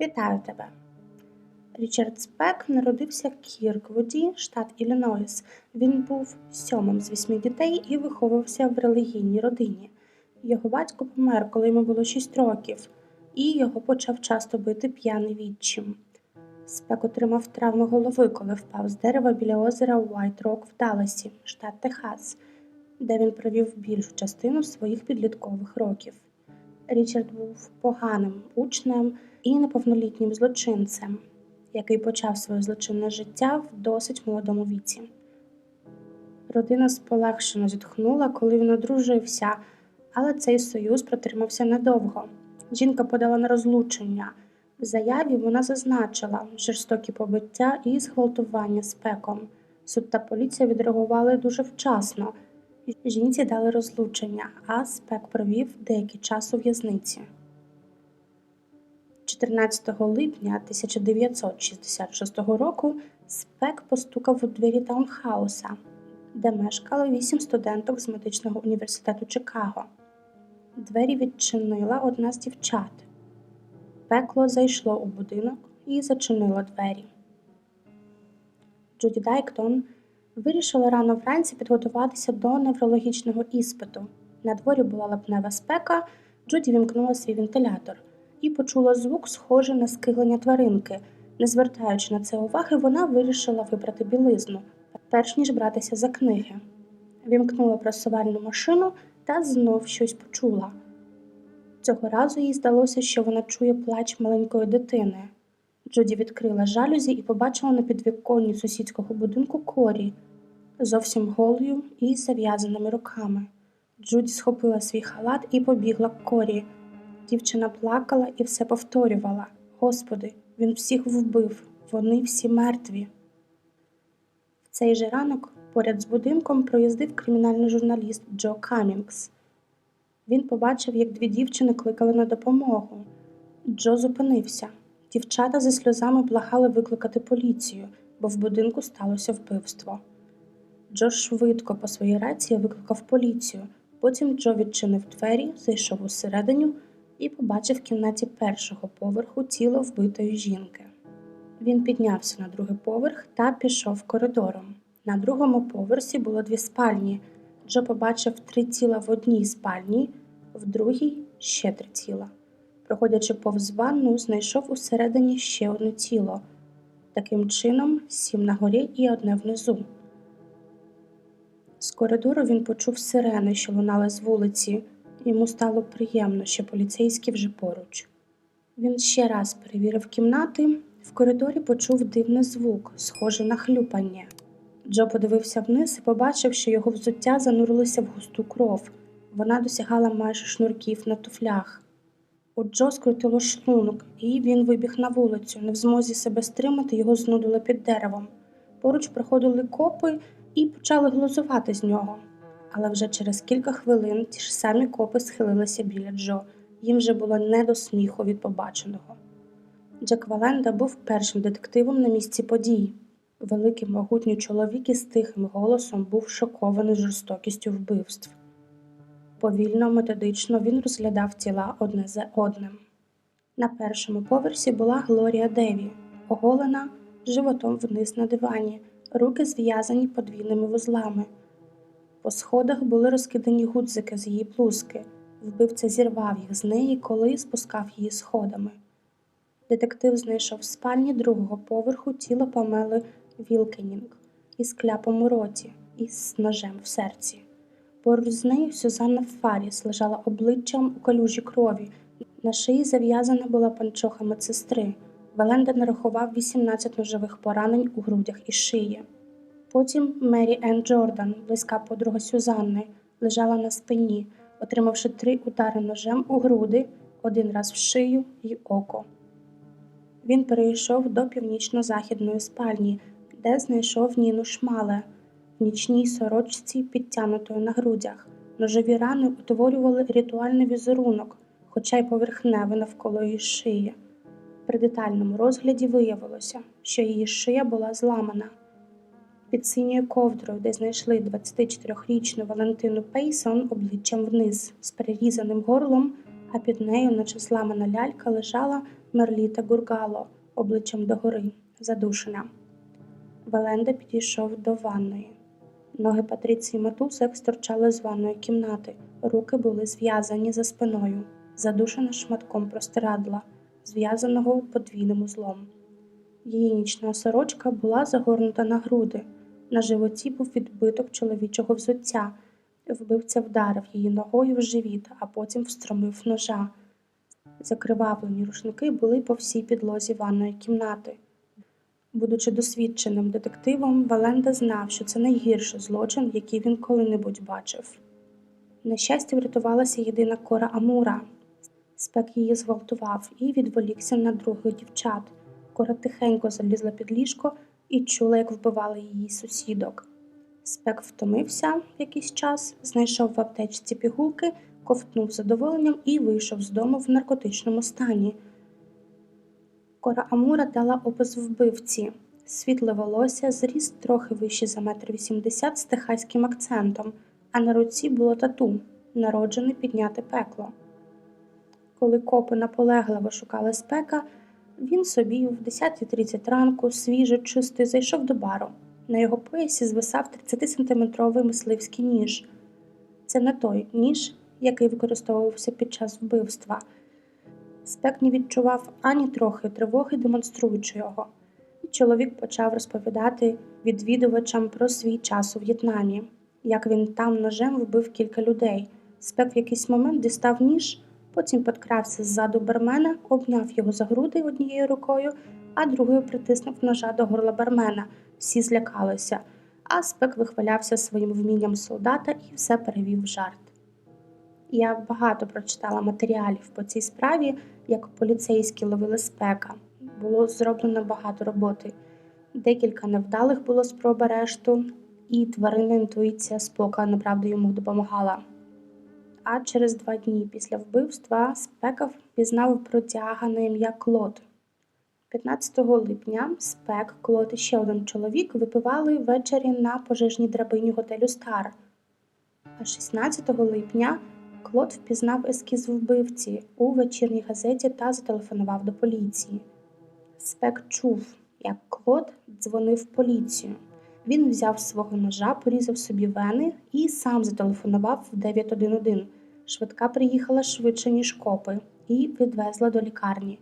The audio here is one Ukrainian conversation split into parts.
Вітаю тебе. Річард Спек народився в Кірквуді, штат Іллінойс. Він був сьомим з восьми дітей і виховувався в релігійній родині. Його батько помер, коли йому було шість років, і його почав часто бити п'яний відчим. Спек отримав травму голови, коли впав з дерева біля озера Уайт Рок в Далласі, штат Техас, де він провів більшу частину своїх підліткових років. Річард був поганим учнем і неповнолітнім злочинцем, який почав своє злочинне життя в досить молодому віці. Родина сполегшено зітхнула, коли він одружився, але цей союз протримався недовго. Жінка подала на розлучення. В заяві вона зазначила жорстокі побиття і зґвалтування спеком. Суд та поліція відреагували дуже вчасно. Жінці дали розлучення, а спек провів деякий час у в'язниці. 14 липня 1966 року спек постукав у двері таунхауса, де мешкали вісім студенток з медичного університету Чикаго. Двері відчинила одна з дівчат. Пекло зайшло у будинок і зачинило двері. Джуді Дайктон вирішила рано вранці підготуватися до неврологічного іспиту. На дворі була липнева спека, Джуді вімкнула свій вентилятор і почула звук, схожий на скиглення тваринки. Не звертаючи на це уваги, вона вирішила вибрати білизну, перш ніж братися за книги. Вімкнула просувальну машину та знов щось почула. Цього разу їй здалося, що вона чує плач маленької дитини. Джуді відкрила жалюзі і побачила на підвіконні сусідського будинку корі, зовсім голою і зав'язаними руками. Джуді схопила свій халат і побігла к корі. Дівчина плакала і все повторювала Господи, він всіх вбив, вони всі мертві. В цей же ранок поряд з будинком проїздив кримінальний журналіст Джо Камінгс. Він побачив, як дві дівчини кликали на допомогу. Джо зупинився. Дівчата зі сльозами благали викликати поліцію, бо в будинку сталося вбивство. Джо швидко по своїй рації викликав поліцію. Потім Джо відчинив двері, зайшов усередину і побачив в кімнаті першого поверху тіло вбитої жінки. Він піднявся на другий поверх та пішов коридором. На другому поверсі було дві спальні. Джо побачив три тіла в одній спальні, в другій ще три тіла. Проходячи повз ванну, знайшов усередині ще одне тіло. Таким чином, сім на горі і одне внизу. З коридору він почув сирени, що лунали з вулиці. Йому стало приємно, що поліцейські вже поруч. Він ще раз перевірив кімнати, в коридорі почув дивний звук, схожий на хлюпання. Джо подивився вниз і побачив, що його взуття занурилося в густу кров. Вона досягала майже шнурків на туфлях. У Джо скрутило шлунок, і він вибіг на вулицю. Не в змозі себе стримати, його знудило під деревом. Поруч проходили копи і почали глузувати з нього. Але вже через кілька хвилин ті ж самі копи схилилися біля Джо. Їм вже було не до сміху від побаченого. Джек Валенда був першим детективом на місці подій. Великий могутній чоловік із тихим голосом був шокований жорстокістю вбивств. Повільно, методично він розглядав тіла одне за одним. На першому поверсі була Глорія Деві, оголена животом вниз на дивані, руки зв'язані подвійними вузлами. По сходах були розкидані гудзики з її блузки. Вбивця зірвав їх з неї, коли спускав її сходами. Детектив знайшов в спальні другого поверху тіло Памели Вілкенінг із кляпом у роті і з ножем в серці. Поруч з нею Сюзанна Фаріс лежала обличчям у калюжі крові. На шиї зав'язана була панчоха медсестри. Валенда нарахував 18 ножових поранень у грудях і шиї. Потім Мері Енн Джордан, близька подруга Сюзанни, лежала на спині, отримавши три удари ножем у груди, один раз в шию й око. Він перейшов до північно-західної спальні, де знайшов Ніну Шмале в нічній сорочці, підтянутої на грудях. Ножові рани утворювали ритуальний візерунок, хоча й поверхневий навколо її шиї. При детальному розгляді виявилося, що її шия була зламана. Під синьою ковдрою, де знайшли 24-річну Валентину Пейсон обличчям вниз з перерізаним горлом, а під нею, наче зламана лялька, лежала Мерліта Гургало обличчям догори, задушена. Валенда підійшов до ванної. Ноги Патріції Матусек стирчали з ванної кімнати, руки були зв'язані за спиною, задушена шматком простирадла, зв'язаного подвійним узлом. Її нічна сорочка була загорнута на груди. На животі був відбиток чоловічого взуття. Вбивця вдарив її ногою в живіт, а потім встромив ножа. Закривавлені рушники були по всій підлозі ванної кімнати. Будучи досвідченим детективом, Валенда знав, що це найгірший злочин, який він коли-небудь бачив. На щастя, врятувалася єдина кора Амура. Спек її зґвалтував і відволікся на других дівчат. Кора тихенько залізла під ліжко і чула, як вбивали її сусідок. Спек втомився якийсь час, знайшов в аптечці пігулки, ковтнув задоволенням і вийшов з дому в наркотичному стані. Кора Амура дала опис вбивці. Світле волосся, зріст трохи вищий за метр вісімдесят з техаським акцентом, а на руці було тату народжене підняти пекло. Коли копи наполегливо шукали спека, він собі в 10.30 ранку, свіжий, чистий, зайшов до бару. На його поясі звисав 30-сантиметровий мисливський ніж. Це не той ніж, який використовувався під час вбивства. Спек не відчував ані трохи тривоги, демонструючи його. Чоловік почав розповідати відвідувачам про свій час у В'єтнамі, як він там ножем вбив кілька людей. Спек в якийсь момент дістав ніж, потім підкрався ззаду бармена, обняв його за груди однією рукою, а другою притиснув ножа до горла бармена. Всі злякалися, а спек вихвалявся своїм вмінням солдата і все перевів в жарт. Я багато прочитала матеріалів по цій справі, як поліцейські ловили спека. Було зроблено багато роботи. Декілька невдалих було спроб арешту, і тваринна інтуїція спока направду йому допомагала. А через два дні після вбивства спека впізнав протяга на ім'я Клод. 15 липня спек, Клод і ще один чоловік випивали ввечері на пожежній драбині готелю Стар. А 16 липня Клод впізнав ескіз вбивці у вечірній газеті та зателефонував до поліції. Спек чув, як Клод дзвонив поліцію. Він взяв свого ножа, порізав собі вени і сам зателефонував в 911. Швидка приїхала швидше, ніж копи, і відвезла до лікарні.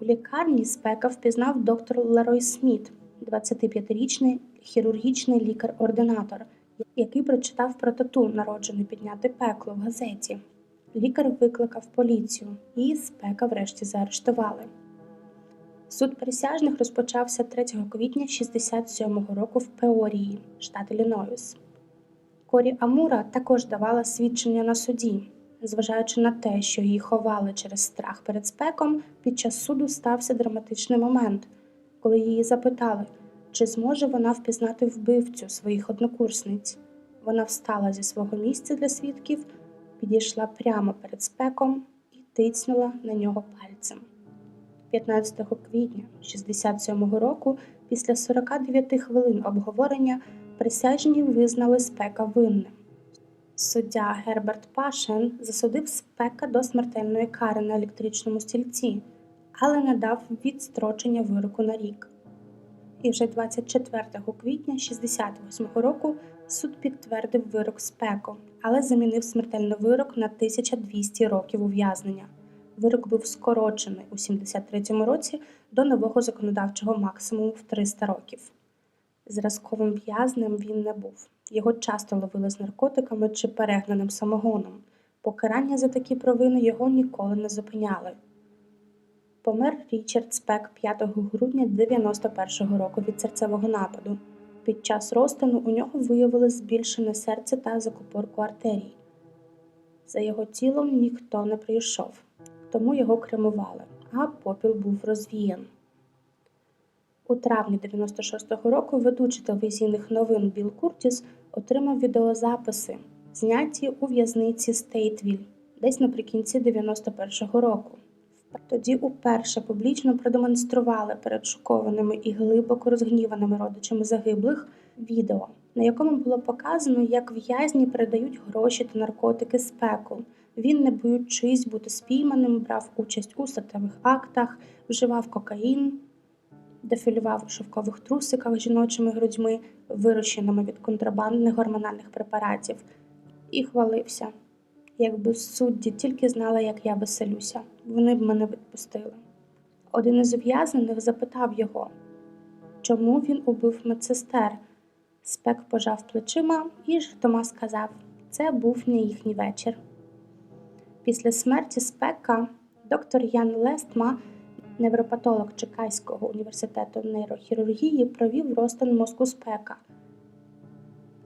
У лікарні спека впізнав доктор Лерой Сміт, 25-річний хірургічний лікар-ординатор, який прочитав про тату, народжене підняти пекло в газеті. Лікар викликав поліцію, і спека врешті заарештували. Суд присяжних розпочався 3 квітня 67-го року в Пеорії, штат Іллінойс. Корі Амура також давала свідчення на суді. Зважаючи на те, що її ховали через страх перед спеком, під час суду стався драматичний момент, коли її запитали, чи зможе вона впізнати вбивцю своїх однокурсниць. Вона встала зі свого місця для свідків, підійшла прямо перед спеком і тицнула на нього пальцем. 15 квітня 67-го року, після 49 хвилин обговорення, присяжні визнали спека винним. Суддя Герберт Пашен засудив спека до смертельної кари на електричному стільці, але не дав відстрочення вироку на рік. І вже 24 квітня 68-го року суд підтвердив вирок спеку, але замінив смертельний вирок на 1200 років ув'язнення. Вирок був скорочений у 73-му році до нового законодавчого максимуму в 300 років. Зразковим в'язнем він не був. Його часто ловили з наркотиками чи перегнаним самогоном. Покарання за такі провини його ніколи не зупиняли. Помер Річард Спек 5 грудня 91-го року від серцевого нападу. Під час розтину у нього виявили збільшене серце та закупорку артерій. За його тілом ніхто не прийшов, тому його кремували, а попіл був розвіян. У травні 96-го року ведучий телевізійних новин Білл Куртіс отримав відеозаписи, зняті у в'язниці Стейтвіль, десь наприкінці 91-го року. Тоді уперше публічно продемонстрували перед шокованими і глибоко розгніваними родичами загиблих відео, на якому було показано, як в'язні передають гроші та наркотики спеку, Він, не боючись бути спійманим, брав участь у статевих актах, вживав кокаїн, дефілював у шовкових трусиках жіночими грудьми, вирощеними від контрабандних гормональних препаратів, і хвалився. Якби судді тільки знали, як я веселюся, вони б мене відпустили. Один із ув'язнених запитав його, чому він убив медсестер. Спек пожав плечима і жартома сказав: це був не їхній вечір. Після смерті Спека доктор Ян Лестма, невропатолог Чекайського університету нейрохірургії, провів розтин мозку Спека.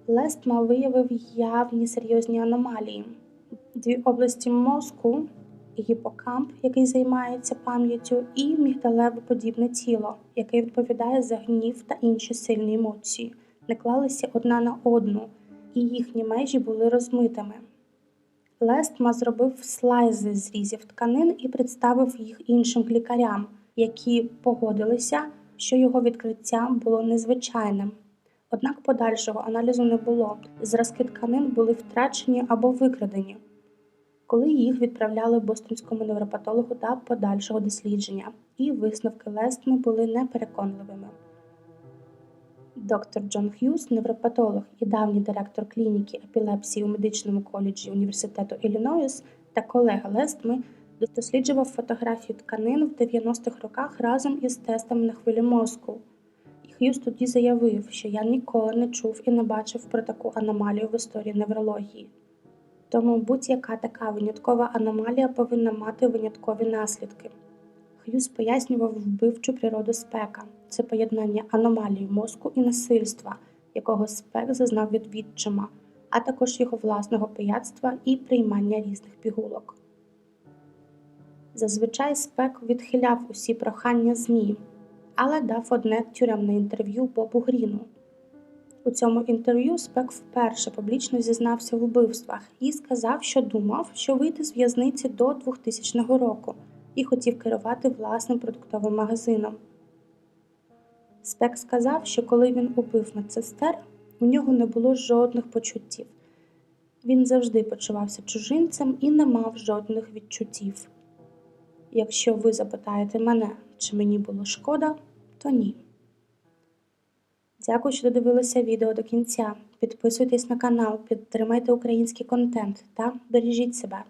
Лестма виявив явні серйозні аномалії. Дві області мозку гіпокамп, який займається пам'яттю, і мігдалевоподібне тіло, яке відповідає за гнів та інші сильні емоції, не клалися одна на одну, і їхні межі були розмитими. Лестма зробив слайзи зрізів тканин і представив їх іншим лікарям, які погодилися, що його відкриття було незвичайним. Однак подальшого аналізу не було. Зразки тканин були втрачені або викрадені, коли їх відправляли бостонському невропатологу для подальшого дослідження, і висновки Лестми були непереконливими. Доктор Джон Х'юз, невропатолог і давній директор клініки епілепсії у медичному коледжі університету Іллінойс та колега Лестми досліджував фотографію тканин в 90-х роках разом із тестами на хвилі мозку. І Х'юз тоді заявив, що я ніколи не чув і не бачив про таку аномалію в історії неврології. Тому будь-яка така виняткова аномалія повинна мати виняткові наслідки. Х'юз пояснював вбивчу природу спека це поєднання аномалії мозку і насильства, якого спек зазнав від відчима, а також його власного пияцтва і приймання різних пігулок. Зазвичай спек відхиляв усі прохання ЗМІ, але дав одне тюремне інтерв'ю Бобу Гріну. У цьому інтерв'ю Спек вперше публічно зізнався в вбивствах і сказав, що думав, що вийде з в'язниці до 2000 року і хотів керувати власним продуктовим магазином. Спек сказав, що коли він убив медсестер, у нього не було жодних почуттів. Він завжди почувався чужинцем і не мав жодних відчуттів. Якщо ви запитаєте мене, чи мені було шкода, то ні. Дякую, що додивилися відео до кінця. Підписуйтесь на канал, підтримайте український контент та бережіть себе.